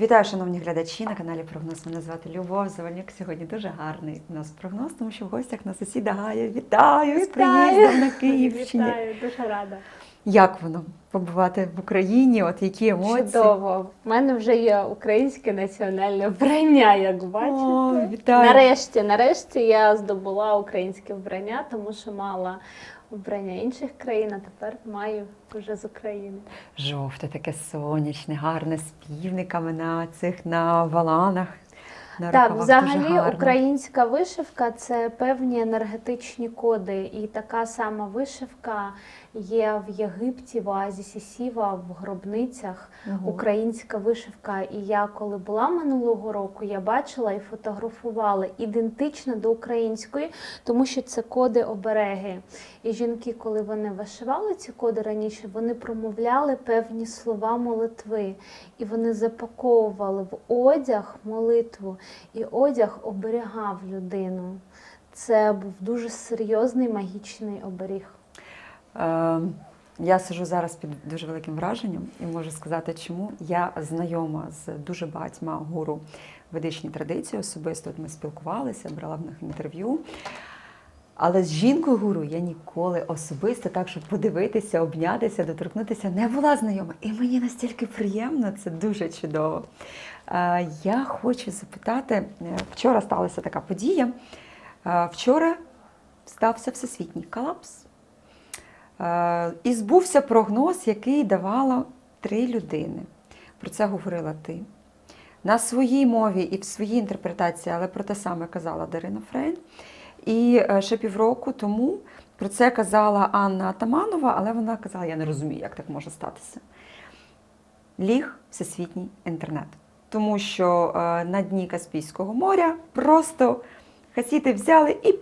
Вітаю, шановні глядачі на каналі Прогноз. Мене звати Любов Завальнюк. Сьогодні дуже гарний у нас прогноз, тому що в гостях на сусіда Гая. Вітаю, з приїздом на Київщині. Вітаю, дуже рада. Як воно побувати в Україні? От які емоції? Чудово. У мене вже є українське національне вбрання, як бачите. О, вітаю. Нарешті, нарешті я здобула українське вбрання, тому що мала вбрання інших країн, а тепер маю вже з України. Жовте, таке сонячне, гарне з півниками на цих на валанах. На Так, рукавах. Взагалі українська вишивка це певні енергетичні коди, і така сама вишивка є в Єгипті, в Азі Сісіва, в гробницях. Мгм. Українська вишивка. І я коли була минулого року, я бачила і фотографувала ідентично до української, тому що це коди обереги. І жінки, коли вони вишивали ці коди раніше, вони промовляли певні слова молитви, і вони запаковували в одяг молитву, і одяг оберігав людину. Це був дуже серйозний магічний оберіг. Е, Я сижу зараз під дуже великим враженням і можу сказати, чому я знайома з дуже багатьма гуру ведичній традиції. Особисто от ми спілкувалися, брала в них інтерв'ю. Але з жінкою гуру я ніколи особисто так, щоб подивитися, обнятися, доторкнутися, не була знайома. І мені настільки приємно, це дуже чудово. Е, Я хочу запитати: е, вчора сталася така подія. Е, Вчора стався всесвітній колапс. Е, І збувся прогноз, який давало три людини. Про це говорила ти. На своїй мові і в своїй інтерпретації, але про те саме казала Дарина Фрейн. І е, ще півроку тому про це казала Анна Атаманова, але вона казала: я не розумію, як так може статися. Ліг всесвітній інтернет. Тому що е, на дні Каспійського моря просто хасіти взяли і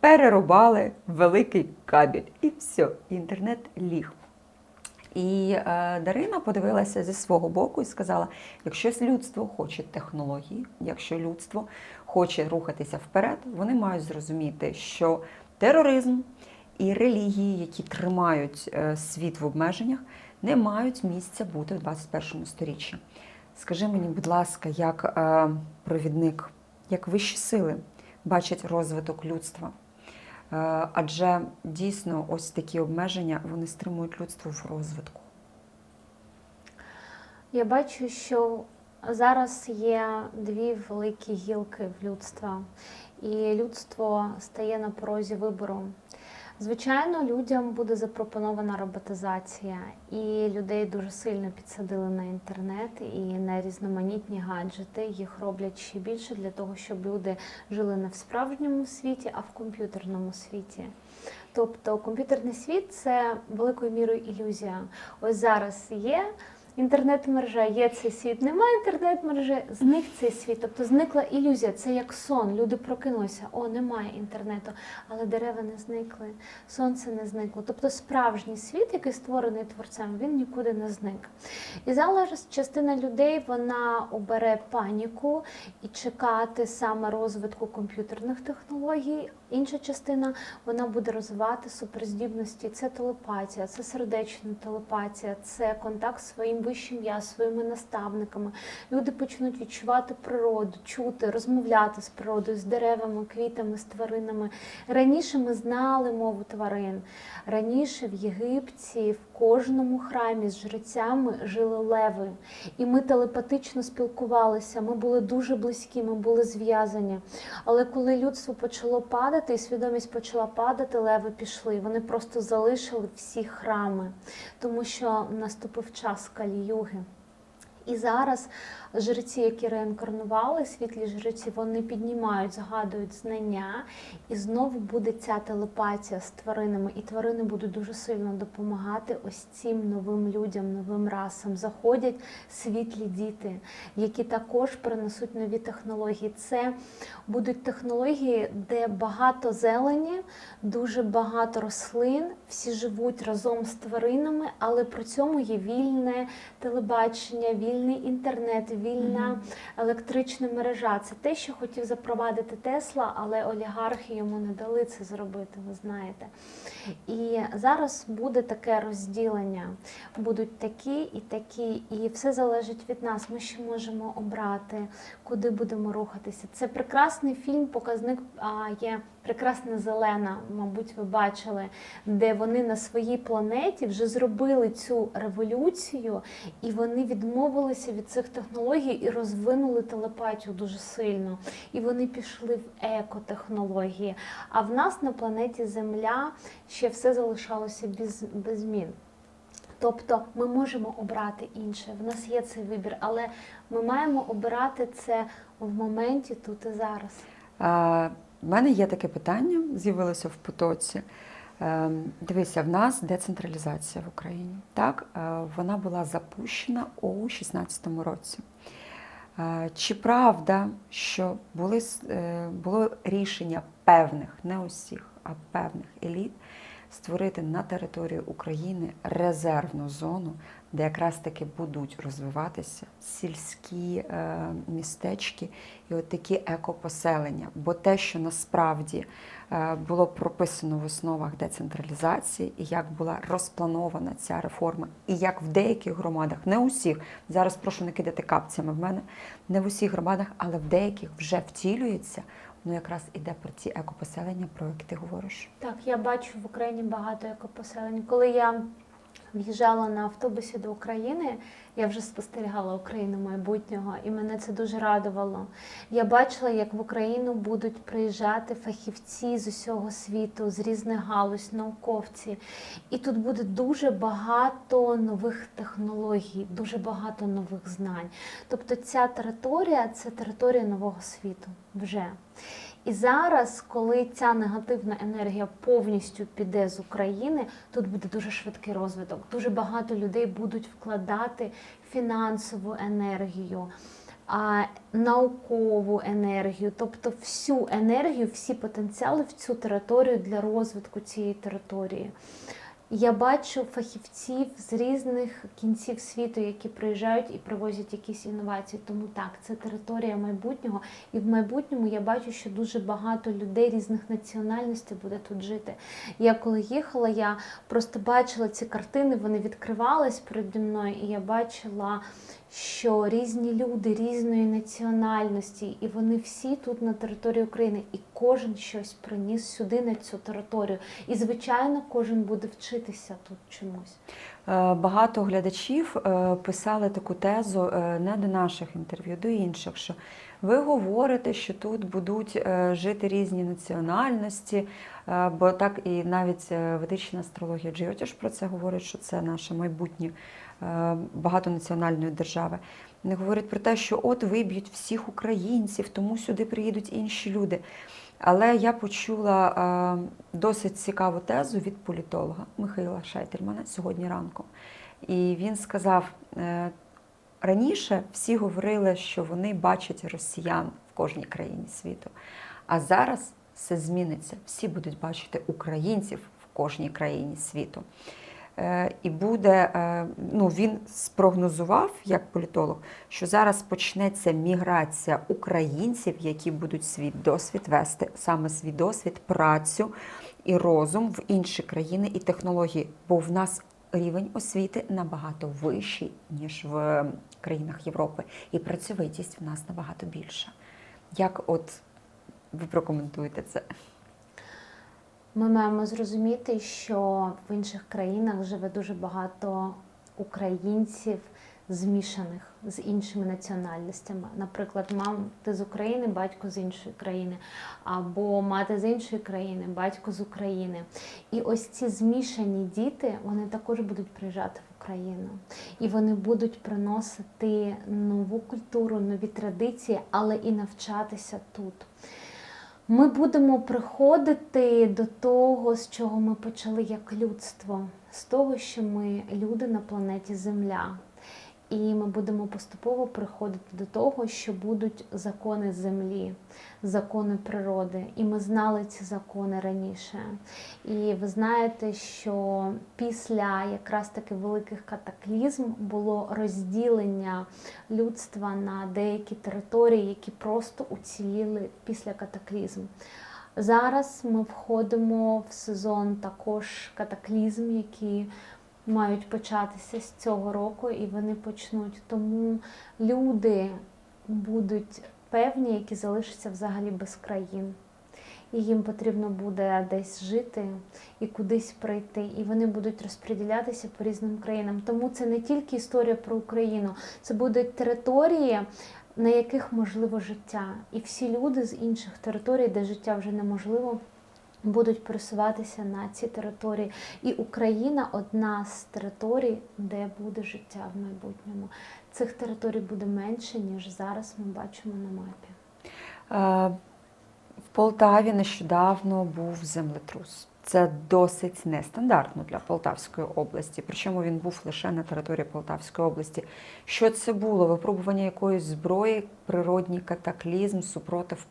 перерубали великий кабель. І все, інтернет ліг. І е, Дарина подивилася зі свого боку і сказала: якщо людство хоче технології, якщо людство хоче рухатися вперед, вони мають зрозуміти, що тероризм і релігії, які тримають е, світ в обмеженнях, не мають місця бути в 21 сторіччі. Скажи мені, будь ласка, як е, провідник, як вищі сили бачать розвиток людства? Е, Адже дійсно ось такі обмеження вони стримують людство в розвитку. Я бачу, що зараз є дві великі гілки в людства, і людство стає на порозі вибору. Звичайно, людям буде запропонована роботизація, і людей дуже сильно підсадили на інтернет і на різноманітні гаджети. Їх роблять ще більше для того, щоб люди жили не в справжньому світі, а в комп'ютерному світі. Тобто комп'ютерний світ це великою мірою ілюзія. Ось зараз є інтернет-мережа, є цей світ, немає інтернет-мережі, зник цей світ. Тобто зникла ілюзія. Це як сон. Люди прокинулися, о, немає інтернету, але дерева не зникли, сонце не зникло. Тобто справжній світ, який створений творцем, він нікуди не зник. І зараз частина людей вона обере паніку і чекати саме розвитку комп'ютерних технологій. Інша частина вона буде розвивати суперздібності. Це телепатія, це сердечна телепатія, це контакт з своїм вищим я, своїми наставниками. Люди почнуть відчувати природу, чути, розмовляти з природою, з деревами, квітами, з тваринами. Раніше ми знали мову тварин. Раніше в Єгипті в кожному храмі з жрецями жили леви, і ми телепатично спілкувалися. Ми були дуже близькі, ми були зв'язані. Але коли людство почало падати, і свідомість почала падати, леви пішли. Вони просто залишили всі храми, тому що наступив час каліюги. І зараз жреці, які реінкарнували, світлі жреці, вони піднімають, згадують знання, і знову буде ця телепатія з тваринами, і тварини будуть дуже сильно допомагати ось цим новим людям, новим расам. Заходять світлі діти, які також принесуть нові технології. Це будуть технології, де багато зелені, дуже багато рослин, всі живуть разом з тваринами, але при цьому є вільне телебачення, вільний інтернет, вільна електрична мережа. Це те, що хотів запровадити Тесла, але олігархи йому не дали це зробити, ви знаєте. І зараз буде таке розділення. Будуть такі і такі, і все залежить від нас. Ми ще можемо обрати, куди будемо рухатися. Це прекрасний фільм, показник а, є прекрасна зелена, мабуть, ви бачили, де вони на своїй планеті вже зробили цю революцію, і вони відмовилися від цих технологій і розвинули телепатію дуже сильно. І вони пішли в екотехнології. А в нас на планеті Земля ще все залишалося без, без змін. Тобто ми можемо обрати інше, в нас є цей вибір, але ми маємо обирати це в моменті тут і зараз. В мене є таке питання, з'явилося в потоці. Е, Дивися, в нас децентралізація в Україні. Так, Е, вона була запущена у 2016 році. Е, Чи правда, що були, е, було рішення певних, не усіх, а певних еліт створити на території України резервну зону, де якраз таки будуть розвиватися сільські е, містечки і от такі екопоселення. Бо те, що насправді е, було прописано в основах децентралізації, і як була розпланована ця реформа, і як в деяких громадах, не усіх, зараз прошу не кидати капцями в мене, не в усіх громадах, але в деяких вже втілюється. Ну, якраз іде про ці екопоселення, про які ти говориш. Так, я бачу в Україні багато екопоселень. Коли я в'їжджала на автобусі до України, я вже спостерігала Україну майбутнього, і мене це дуже радувало. Я бачила, як в Україну будуть приїжджати фахівці з усього світу, з різних галузь, науковці. І тут буде дуже багато нових технологій, дуже багато нових знань. Тобто ця територія це територія нового світу вже. І зараз, коли ця негативна енергія повністю піде з України, тут буде дуже швидкий розвиток. Дуже багато людей будуть вкладати фінансову енергію, а, наукову енергію, тобто всю енергію, всі потенціали в цю територію для розвитку цієї території. Я бачу фахівців з різних кінців світу, які приїжджають і привозять якісь інновації. Тому так, це територія майбутнього. І в майбутньому я бачу, що дуже багато людей різних національностей буде тут жити. Я коли їхала, я просто бачила ці картини, вони відкривались переді мною, і я бачила, що різні люди різної національності, і вони всі тут на території України, і кожен щось приніс сюди на цю територію. І звичайно, кожен буде вчитися тут чомусь. Е, Багато глядачів е, писали таку тезу е, не до наших інтерв'ю, до інших, що ви говорите, що тут будуть жити різні національності, бо так і навіть ведична астрологія Джіотіш про це говорить, що це наше майбутнє багатонаціональної держави. Вони говорять про те, що от виб'ють всіх українців, тому сюди приїдуть інші люди. Але я почула е, досить цікаву тезу від політолога Михайла Шайтельмана сьогодні ранку. І він сказав: е, раніше всі говорили, що вони бачать росіян в кожній країні світу. А зараз все зміниться. Всі будуть бачити українців в кожній країні світу. Е, І буде, е, ну він спрогнозував як політолог, що зараз почнеться міграція українців, які будуть свій досвід вести, саме свій досвід, працю і розум в інші країни і технології, бо в нас рівень освіти набагато вищий, ніж в країнах Європи, і працьовитість в нас набагато більша. Як от ви прокоментуєте це? Ми маємо зрозуміти, що в інших країнах живе дуже багато українців змішаних з іншими національностями. Наприклад, мати з України, батько з іншої країни, або мати з іншої країни, батько з України. І ось ці змішані діти вони також будуть приїжджати в Україну, і вони будуть приносити нову культуру, нові традиції, але і навчатися тут. Ми будемо приходити до того, з чого ми почали як людство, з того, що ми люди на планеті Земля. І ми будемо поступово приходити до того, що будуть закони землі, закони природи. І ми знали ці закони раніше. І ви знаєте, що після якраз таки великих катаклізм було розділення людства на деякі території, які просто уціліли після катаклізм. Зараз ми входимо в сезон також катаклізм, які мають початися з цього року, і вони почнуть. Тому люди будуть певні, які залишаться взагалі без країн. І їм потрібно буде десь жити і кудись прийти, і вони будуть розподілятися по різним країнам. Тому це не тільки історія про Україну, це будуть території, на яких можливо життя. І всі люди з інших територій, де життя вже неможливо, будуть пересуватися на ці території. І Україна одна з територій, де буде життя в майбутньому. Цих територій буде менше, ніж зараз ми бачимо на мапі. Е, В Полтаві нещодавно був землетрус. Це досить нестандартно для Полтавської області, причому він був лише на території Полтавської області. Що це було? Випробування якоїсь зброї, природній катаклізм, супротив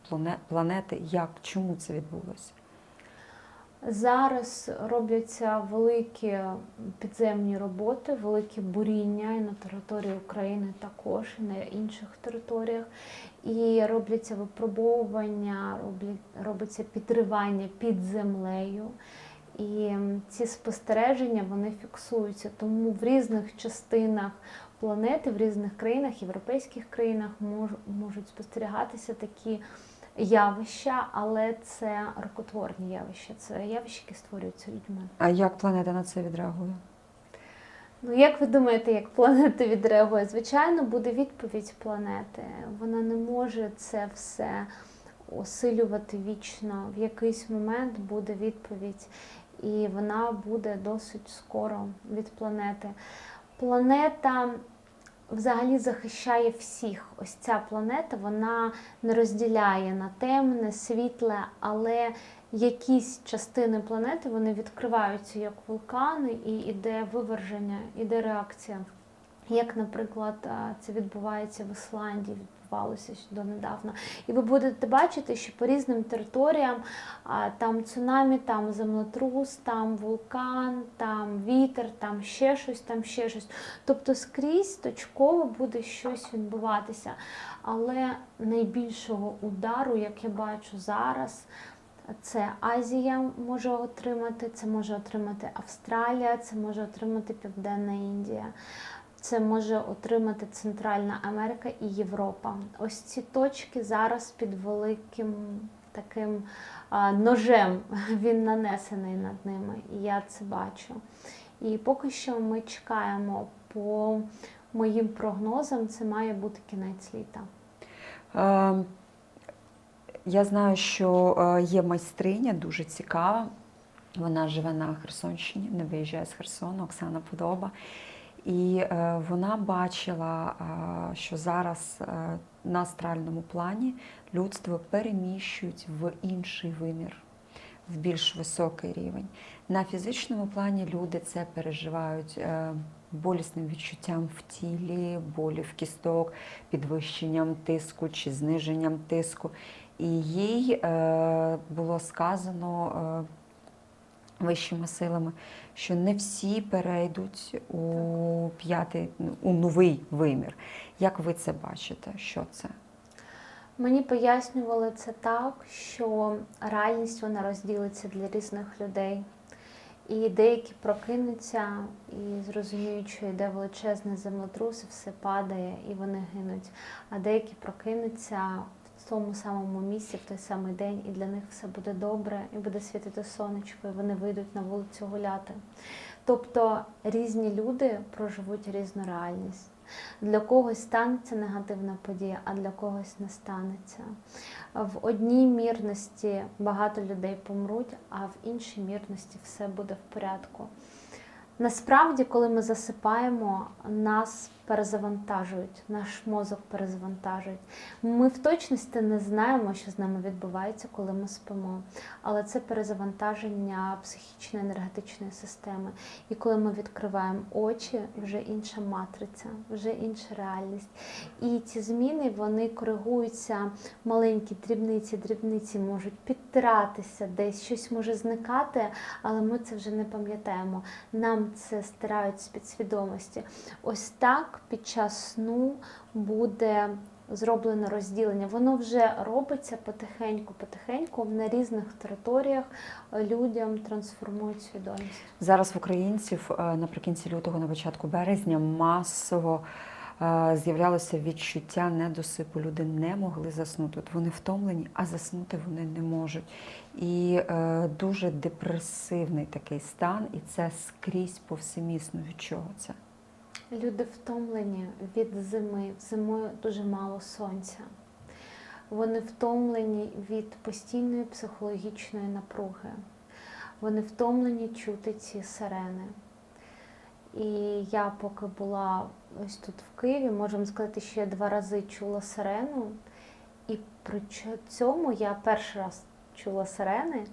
планети? Як? Чому це відбулося? Зараз робляться великі підземні роботи, великі буріння і на території України також, і на інших територіях. І робляться випробовування, робиться підривання під землею. І ці спостереження вони фіксуються. Тому в різних частинах планети, в різних країнах, європейських країнах можуть спостерігатися такі явища, але це рукотворні явища. Це явища, які створюються людьми. А як планета на це відреагує? Ну, як ви думаєте, як планета відреагує? Звичайно, буде відповідь планети. Вона не може це все осилювати вічно. В якийсь момент буде відповідь, і вона буде досить скоро від планети. Планета взагалі захищає всіх. Ось ця планета вона не розділяє на темне, світле, але якісь частини планети вони відкриваються як вулкани, і іде виверження, іде реакція. Як, наприклад, це відбувається в Ісландії, відбувалося донедавна. І ви будете бачити, що по різним територіям там цунамі, там землетрус, там вулкан, там вітер, там ще щось, там ще щось. Тобто скрізь точково буде щось відбуватися. Але найбільшого удару, як я бачу зараз, це Азія може отримати, це може отримати Австралія, це може отримати Південна Індія. Це може отримати Центральна Америка і Європа. Ось ці точки зараз під великим таким ножем він нанесений над ними, і я це бачу. І поки що ми чекаємо по моїм прогнозам, це має бути кінець літа. Я знаю, що є майстриня дуже цікава. Вона живе на Херсонщині, не виїжджає з Херсону, Оксана Подоба. І е, вона бачила, е, що зараз е, на астральному плані людство переміщують в інший вимір, в більш високий рівень. На фізичному плані люди це переживають болісним відчуттям в тілі, болі в кісток, підвищенням тиску чи зниженням тиску. І їй було сказано вищими силами, що не всі перейдуть у п'ятий, у новий вимір. Як ви це бачите? Що це? Мені пояснювали це так, що реальність вона розділиться для різних людей. І деякі прокинуться і зрозуміють, що йде величезний землетрус, і все падає, і вони гинуть. А деякі прокинуться тому самому місці, в той самий день, і для них все буде добре, і буде світити сонечко, і вони вийдуть на вулицю гуляти. Тобто різні люди проживуть різну реальність. Для когось станеться негативна подія, а для когось не станеться. В одній мірності багато людей помруть, а в іншій мірності все буде в порядку. Насправді, коли ми засипаємо, нас перезавантажують, наш мозок перезавантажують. Ми в точності не знаємо, що з нами відбувається, коли ми спимо. Але це перезавантаження психічної енергетичної системи. І коли ми відкриваємо очі, вже інша матриця, вже інша реальність. І ці зміни вони коригуються маленькі дрібниці, дрібниці можуть підтиратися, десь щось може зникати, але ми це вже не пам'ятаємо. Нам це стирають з підсвідомості. Ось так під час сну буде зроблено розділення. Воно вже робиться потихеньку, потихеньку на різних територіях людям трансформують свідомість. Зараз в українців е, наприкінці лютого, на початку березня, масово е, з'являлося відчуття недосипу. Люди не могли заснути. От вони втомлені, а заснути вони не можуть. І е, дуже депресивний такий стан, і це скрізь повсемісно. Від чого це? Люди втомлені від зими. Зимою дуже мало сонця. Вони втомлені від постійної психологічної напруги. Вони втомлені чути ці сирени. І я поки була ось тут в Києві, можемо сказати, що я два рази чула сирену. І при цьому я перший раз чула сирени.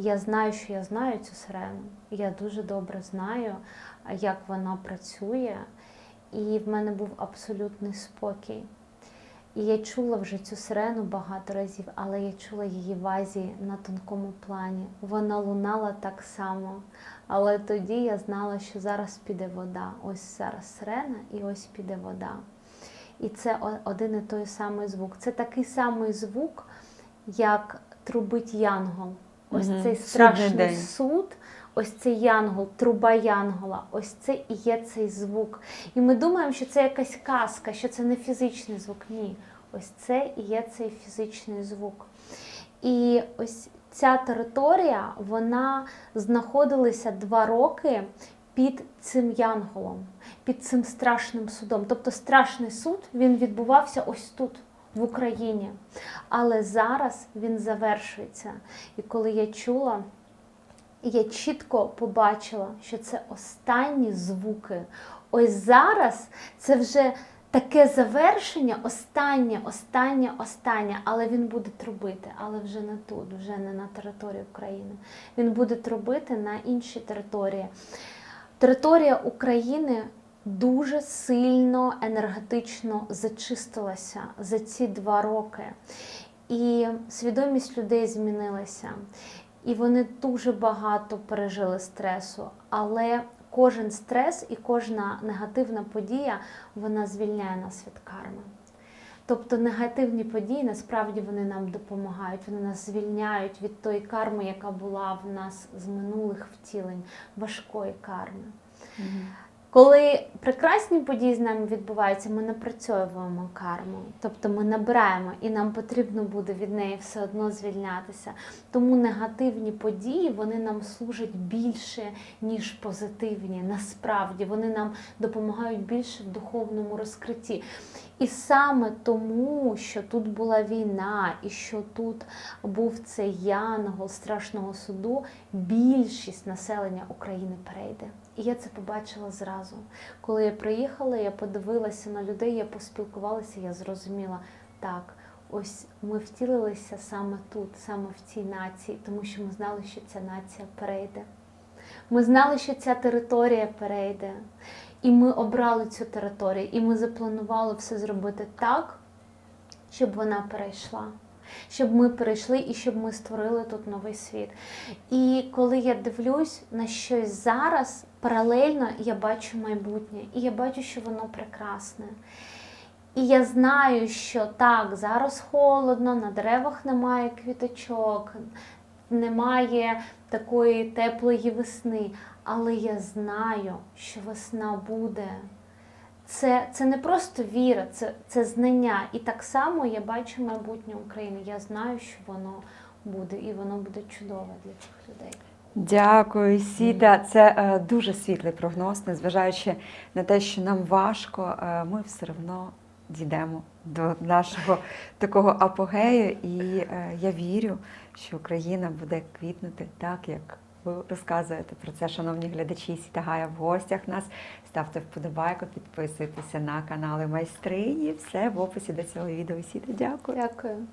Я знаю, що я знаю цю сирену. Я дуже добре знаю, як вона працює, і в мене був абсолютний спокій. І я чула вже цю сирену багато разів, але я чула її в Азії на тонкому плані. Вона лунала так само. Але тоді я знала, що зараз піде вода. Ось зараз сирена, і ось піде вода. І це один і той самий звук. Це такий самий звук, як трубить янгол. Ось Мгм. цей страшний день. суд, ось цей янгол, труба янгола, ось це і є цей звук. І ми думаємо, що це якась казка, що це не фізичний звук. Ні, ось це і є цей фізичний звук. І ось ця територія, вона знаходилася два роки під цим янголом, під цим страшним судом. Тобто страшний суд він відбувався ось тут, в Україні. Але зараз він завершується. І коли я чула, я чітко побачила, що це останні звуки. Ось зараз це вже таке завершення, останнє, останнє, останнє, але він буде трубити, але вже не тут, вже не на території України. Він буде трубити на іншій території. Територія України дуже сильно енергетично зачистилася за ці два роки. І свідомість людей змінилася. І вони дуже багато пережили стресу, але кожен стрес і кожна негативна подія вона звільняє нас від карми. Тобто негативні події насправді вони нам допомагають, вони нас звільняють від тої карми, яка була в нас з минулих втілень, важкої карми. Коли прекрасні події з нами відбуваються, ми напрацьовуємо карму, тобто ми набираємо, і нам потрібно буде від неї все одно звільнятися. Тому негативні події вони нам служать більше, ніж позитивні. Насправді вони нам допомагають більше в духовному розкритті. І саме тому, що тут була війна, і що тут був цей янгол страшного суду, більшість населення України перейде. І я це побачила зразу. Коли я приїхала, я подивилася на людей, я поспілкувалася, я зрозуміла, так, ось ми втілилися саме тут, саме в цій нації, тому що ми знали, що ця нація перейде. Ми знали, що ця територія перейде. І ми обрали цю територію, і ми запланували все зробити так, щоб вона перейшла. Щоб ми перейшли і щоб ми створили тут новий світ. І коли я дивлюсь на щось зараз, паралельно я бачу майбутнє, і я бачу, що воно прекрасне. І я знаю, що так, зараз холодно, на деревах немає квіточок, немає такої теплої весни. Але я знаю, що весна буде. Це, це не просто віра, це, це знання. І так само я бачу майбутнє України. Я знаю, що воно буде, і воно буде чудове для цих людей. Дякую, Сіта. Це е, дуже світлий прогноз, незважаючи на те, що нам важко, е, ми все одно дійдемо до нашого такого апогею. І е, я вірю, що Україна буде квітнути так, як ви розказуєте про це, шановні глядачі. Сіта Гая в гостях нас. Ставте вподобайку, підписуйтеся на канали майстрині. Все в описі до цього відео. Сіта, дякую. Дякую.